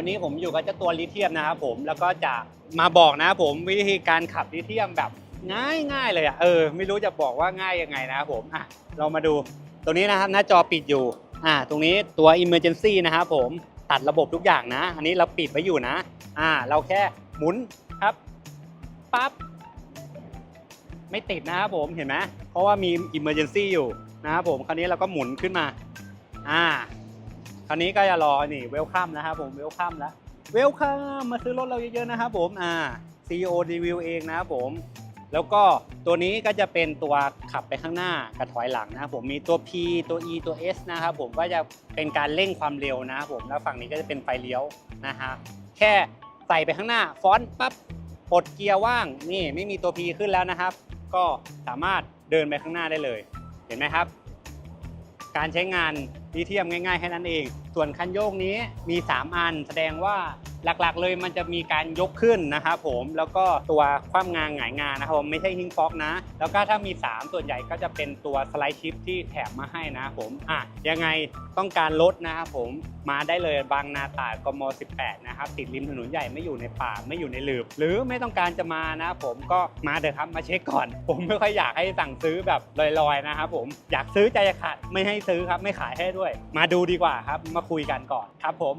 วันนี้ผมอยู่กับเจ้าตัวลิเธียมนะครับผมแล้วก็จะมาบอกนะผมวิธีการขับลิเธียมแบบง่ายง่ายๆเลยอะเออไม่รู้จะบอกว่าง่ายยังไงนะครับผมอะเรามาดูตรงนี้นะครับหน้าจอปิดอยู่อ่าตรงนี้ตัว emergency นะครับผมตัดระบบทุกอย่างนะ อันนี้เราปิดไว้อยู่นะอ่าเราแค่หมุนครับปั๊บไม่ติดนะครับผมเห็นไหมเพราะว่ามี emergency อยู่นะครับผมคราวนี้เราก็หมุนขึ้นมาอ่า ราวนี้ก็จะรอนี่เวลคัมนะครับผมเวลคัมแล้วเวลคัมมาซื้อรถเราเยอะๆนะครับผมอ่า CEO รีวิวเองนะครับผมแล้วก็ตัวนี้ก็จะเป็นตัวขับไปข้างหน้ากับถอยหลังนะครับผมมีตัว P ตัว E ตัว S นะครับผมก็จะเป็นการเร่งความเร็วนะครับผมแล้วฝั่งนี้ก็จะเป็นไฟเลี้ยวนะฮะแค่ใส่ไปข้างหน้าฟอนต์ปั๊บปลดเกียร์ว่างนี่ไม่มีตัว P ขึ้นแล้วนะครับ ก็สามารถเดินไปข้างหน้าได้เลย เห็นไหมครับ การใช้งาน ลิเทียมง่ายๆแค่นั้นเอง ส่วนคันโยกนี้มี 3 อัน แสดงว่า หลักๆเลยมันจะมีการยกขึ้นนะครับผมแล้วก็ตัวคว่ำงานหงายงานนะครับผมไม่ใช่ฮิงฟอกนะ แล้วก็ถ้ามี 3 ส่วนใหญ่ก็จะเป็นตัวสไลด์ชิปที่แถมมาให้นะครับผมอะยังไงต้องการลดนะครับผมมาได้เลยบางนาตาดกม 18 นะครับติดริมถนนใหญ่ไม่อยู่ในป่าไม่อยู่ในหลืบ หรือไม่ต้องการจะมานะครับผมก็มาเถอะครับมาเช็คก่อน ผมไม่ค่อยอยากให้สั่งซื้อแบบลอยๆนะครับผมอยากซื้อใจขาดไม่ให้ซื้อครับไม่ขายให้ด้วย มาดูดีกว่าครับมาคุยกันก่อนครับผม